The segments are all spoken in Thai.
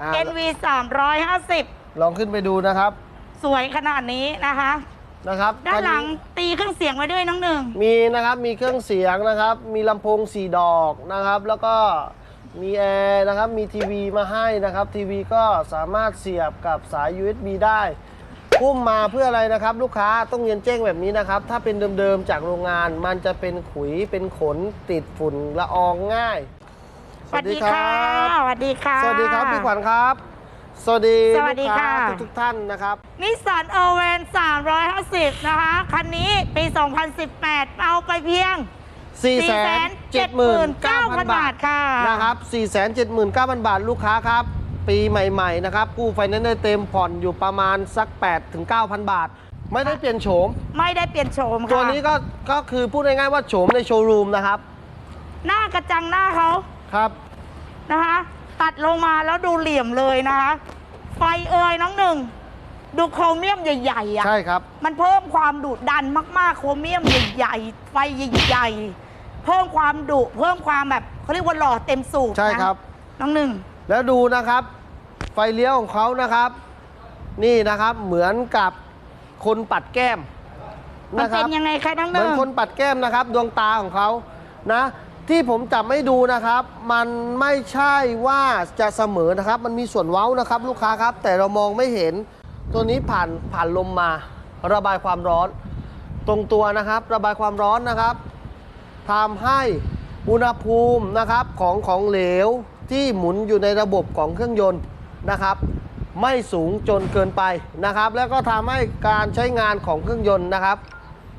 อ่า NV 350 ลองขึ้นไปดูนะครับสวยขนาดนี้นะคะ นะครับด้านหลังคัตีเครื่องเสียงไว้ด้วยน้องหนึ่ง มีนะครับมีเครื่องเสียงนะครับ มีลำโพงสี่ดอกนะครับ แล้วก็มีแอร์นะครับมีทีวีมาให้นะครับทีวีก็สามารถเสียบกับสาย USB ได้พุ่มมาเพื่ออะไรนะครับ ลูกค้าต้องเรียนแจ้งแบบนี้นะครับ ถ้าเป็นเดิมๆจากโรงงานมันจะเป็นขุยเป็นขนติดฝุ่นละอองง่าย สวัสดีค่ะสวัสดีค่ะ สวัสดีครับพี่ขวัญครับ สวัสดีสวัสดีลูกค้าค่ะทุกๆท่านนะครับนิสสันเอเวน350 นะคะ คันนี้ปี 2018 เอาไปเพียง479,000 479,000 บาทค่ะนะครับ 479,000 บาทลูกค้าครับ ปีใหม่ๆนะครับกู้ไฟแนนซ์ได้เต็มผ่อนอยู่ประมาณสัก8ถึง9,000 บาทไม่ได้เปลี่ยนโฉม ไม่ได้เปลี่ยนโฉมค่ะตัวนี้ก็ก็คือพูดง่ายๆว่าโฉมในโชว์รูมนะครับ หน้ากระจังหน้าเขา ครับใช่ครับ มันเพิ่มความดุดันมากๆ โครเมียมใหญ่ๆ ไฟใหญ่ๆ เพิ่มความดุเพิ่มความแบบเขาเรียกว่าหล่อเต็มสูบใช่ครับนะน้องหนึ่ง แล้วดูนะครับ ไฟเลี้ยวของเขานะครับ นี่นะครับเหมือนกับคนปัดแก้มมันนะคเป็รันบ ยังไงคะน้องหเหมืนึ่อนง คนปัดแก้มนะครับ ดวงตาของเขานะ ที่ผมจับไม่ดูนะครับ มันไม่ใช่ว่าจะเสมอนะครับ มันมีส่วนเว้านะครับ ลูกค้าครับ แต่เรามองไม่เห็น ตัวนี้ผ่านผ่านลมมา ระบายความร้อน ตรงตัวนะครับ ระบายความร้อนนะครับทำให้อุณหภูมินะครับของของเหลวที่หมุนอยู่ในระบบของเครื่องยนต์นะครับ ไม่สูงจนเกินไปนะครับ แล้วก็ทำให้การใช้งานของเครื่องยนต์นะครับ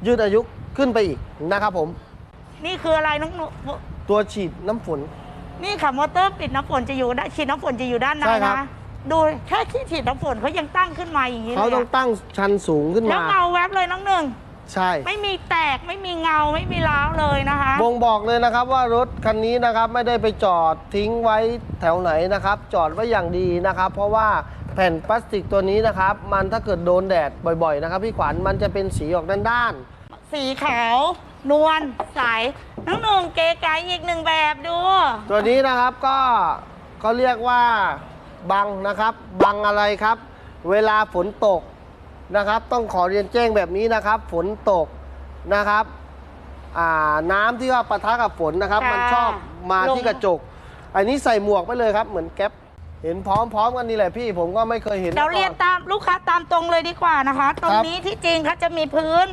ยืดอายุขึ้นไปอีกนะครับผม นี่คืออะไรน้องหนูตัวฉีดน้ำฝน นี่ค่ะมอเตอร์ปิดน้ำฝนจะอยู่ด้านฉีดน้ำฝนจะอยู่ด้านในใช่ครับ นะดูแค่ที่ฉีดน้ำฝนเขายังตั้งขึ้นมาอย่างนี้เลเขายต้องอะตั้งชันสูงขึ้นแล้วมาเงาแวบเลยน้องหนึ่งใช่ ไม่มีแตกไม่มีเงาไม่มีร้าวเลยนะคะ บ่งบอกเลยนะครับว่ารถคันนี้นะครับไม่ได้ไปจอดทิ้งไว้แถวไหนนะครับ จอดไว้อย่างดีนะครับ เพราะว่าแผ่นพลาสติกตัวนี้นะครับ มันถ้าเกิดโดนแดดบ่อยๆนะครับ พี่ขวัญมันจะเป็นสีออกด้านสีขาว นวลใสน้องหนุ่งเก๋ไก๋อีกหนึ่งแบบดูๆตัวนี้นะครับก็เขาเรียกว่าบังนะครับ บังอะไรครับ เวลาฝนตกนะครับ ต้องขอเรียนแจ้งแบบนี้นะครับ ฝนตกนะครับอ่าน้ำที่ว่าปะทะกับฝนนะครับ ค่ะมันชอบมาที่ลงกระจก อันนี้ใส่หมวกไปเลยครับ เหมือนแก๊ปเห็นพร้อมๆกันนี่แหละพี่ผมก็ไม่เคยเห็นเรามาก่อนเรียนตามลูกค้าตามตรงเลยดีกว่านะคะ ตรงครับนี้ที่จริงเขาจะมีพื้น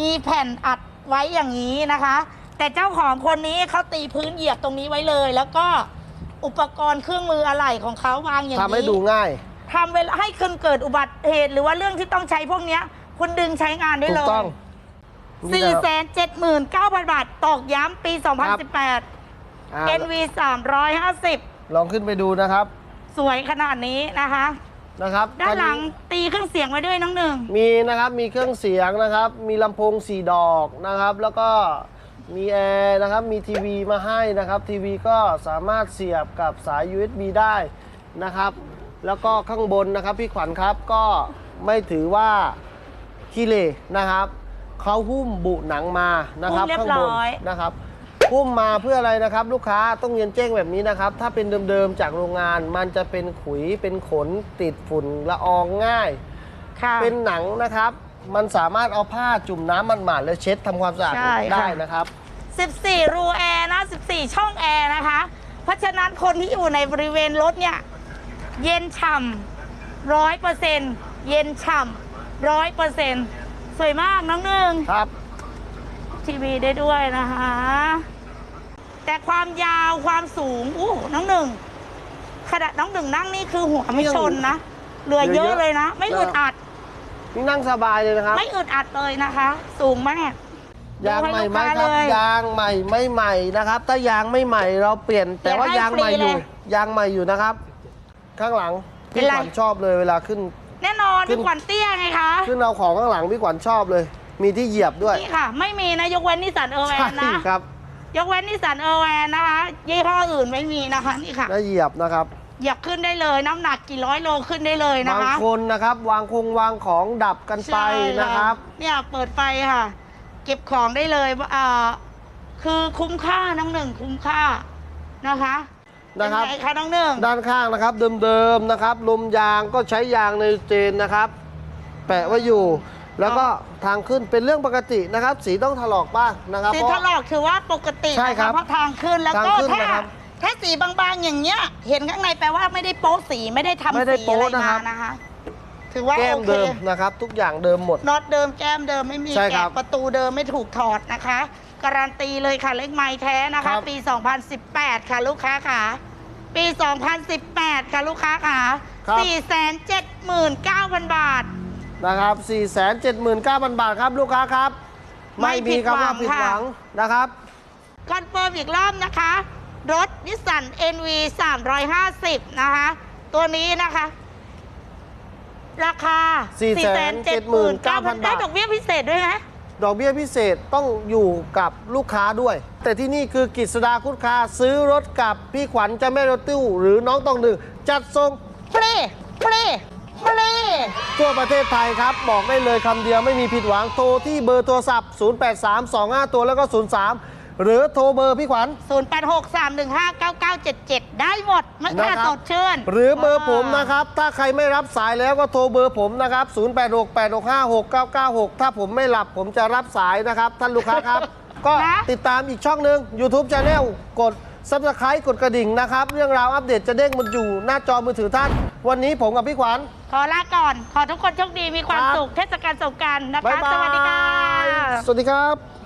มีแผ่นอัด ไว้อย่างนี้นะคะ แต่เจ้าของคนนี้เขาตีพื้นเหยียบตรงนี้ไว้เลย แล้วก็อุปกรณ์เครื่องมืออะไหล่ของเขาวางอย่างนี้ทำให้ดูง่ายทำเวลาให้คุณเกิดอุบัติเหตุ หรือว่าเรื่องที่ต้องใช้พวกเนี้ยคุณดึงใช้งานได้ถูเลกยต้อง4 7 9 0 0 0บาทตอกย้ำปี 2018 อ่า NV 350 ลองขึ้นไปดูนะครับ สวยขนาดนี้นะคะ นะครับด้านหลังคัตีเครื่องเสียงไว้ด้วยน้องหนึ่งมีนะครับมีเครื่องเสียงนะครับ มีลำโพงสี่ดอกนะครับ แล้วก็มีแอร์นะครับมีทีวีมาให้นะครับทีวีก็สามารถเสียบกับสาย USB ได้นะครับ แล้วก็ข้างบนนะครับพี่ขวัญครับก็ไม่ถือว่าขี้เหร่นะครับเขาหุ้มบุหนังมานะครับหุ้มเรียบข้างบนร้อยนะครับ หุ้มมาเพื่ออะไรนะครับ ลูกค้าต้องเรียนแจ้งแบบนี้นะครับ ถ้าเป็นเดิมๆจากโรงงาน มันจะเป็นขุยเป็นขนติดฝุ่นละอองง่าย ค่ะ เป็นหนังนะครับ มันสามารถเอาผ้าจุ่มน้ำมันหมาดๆแล้วเช็ดทำความสะอาดใช่ค่ะ ได้นะครับ 14 รูแอร์นะ 14 ช่องแอร์นะคะ เพราะฉะนั้นคนที่อยู่ในบริเวณรถเนี่ย เย็นฉ่ำร้อยเปอร์เซ็นต์เย็นฉ่ำร้อยเปอร์เซ็นต์สวยมากน้องหนึ่ง ครับ ทีวีได้ด้วยนะคะ แต่ความยาวความสูงอู้น้องหนึ่งขนาดน้องหนึ่งนั่งนี่คือหัวไม่ชนนะเหลือเยอะเลยนะ ไม่อึดอัด นี่นั่งสบายเลยนะครับ ไม่อึดอัดเลยนะคะ สูงมากยางใหม่ไหมครับดูให้ลูกค้าเลยยางใหม่ไม่ใหม่นะครับ ถ้ายางไม่ใหม่เราเปลี่ยน แต่ว่าเปลี่ยนให้ยางใหม่อยู่ฟรีเลยยางใหม่อยู่นะครับ ข้างหลังเป็นพี่ไรขวัญชอบเลยเวลาขึ้น แน่นอนขึ้พี่นขวัญเตี้ยไงคะขึ้นเอาของข้างหลังพี่ขวัญชอบเลย มีที่เหยียบด้วยนี่ค่ะ ไม่มีนะยกเว้นนิสสันเออร์แวใช่นนะครับ ยกเว้นนิสสันเออร์แวนนะคะ ยี่ห้ออื่นไม่มีนะคะนี่ค่ะแล้วเหยียบนะครับอยากขึ้นได้เลยน้ำหนักกี่ร้อยโลขึ้นได้เลยนะบางคะคนนะครับ วางคงวางของดับกันไปใช่นะครับเนี่ยเปิดไฟค่ะ เก็บของได้เลยอ่าคือคุ้มค่าน้องหนึ่งคุ้มค่านะคะนะครับเป็นไงคะน้องหนึ่ง ด้านข้างนะครับเดิมๆนะครับลมยางก็ใช้ยางไนโตรเจนนะครับ แปะไว้อยู่ แล้วก็ทางขึ้นเป็นเรื่องปกตินะครับ สีต้องถลอกบ้างนะครับ สีเพถราะลอกถือว่าปกติใช่นะครัคะบเพราะทางขึ้นแล้วทางก็ขึ้นถ้านะครับถ้าสีบางๆอย่างเงี้ย เห็นข้างในแปลว่าไม่ได้โป๊สีไม่ได้ทำไม่ได้สีโป๊อะไรนะครัมาบนะคะถือว่าแก้มโอเคเดิมนะครับ ทุกอย่างเดิมหมดน็อตเดิมแก้มเดิมไม่มีใช่ครัแกะบประตูเดิมไม่ถูกถอดนะคะ การันตีเลยค่ะเลขไม้แท้นะครัคะบปี 2018 ค่ะลูกค้าค่ะปี 2018 ค่ะลูกค้าค่ะครับ479,000 บาท นะครับ 479,000 บาทครับลูกค้าครับ ไม่ไม่มีคำว่าผิผิดดหหวัวังงนะครับคอนเฟิร์มอีกรอบนะคะ รถนิสสัน NV 350 นะคะ ตัวนี้นะคะ ราคา 479,000ได้ดอกเบี้ยพิเศษด้วยไหมดอกเบี้ยพิเศษต้องอยู่กับลูกค้าด้วย แต่ที่นี่คือกฤษดาคุณค้าซื้อรถกับพี่ขวัญเจะแม่รถตู้หรือน้องต้องหนึ่งจัดส่งฟรีฟรี ฟรีทั่วประเทศไทยครับ บอกได้เลยคำเดียวไม่มีผิดหวังโทรที่เบอร์โทรศัพท์ 083255ตัวแล้วก็ 03 หรือโทรเบอร์พี่ขวัญ 0863159977 ได้หมดไม่นะค่าครับ สดชื่นหรือเบอร์ผมนะครับ ถ้าใครไม่รับสายแล้วก็โทรเบอร์ผมนะครับ 0868656996 ถ้าผมไม่หลับผมจะรับสายนะครับ ท่านลูกค้าครับ ก็นะติดตามอีกช่องหนึ่ง YouTube Channel กด Subscribe กดกระดิ่งนะครับ เรื่องราวอัปเดตจะเด้งมันอยู่หน้าจอมือถือท่าน วันนี้ผมกับพี่ขวัญ ขอลาก่อน ขอทุกคนโชคดีมีความครับ สุขเทศกาลสงกรารนะบ๊ายคะบายสวัสดีค่ะ สวัสดีครับ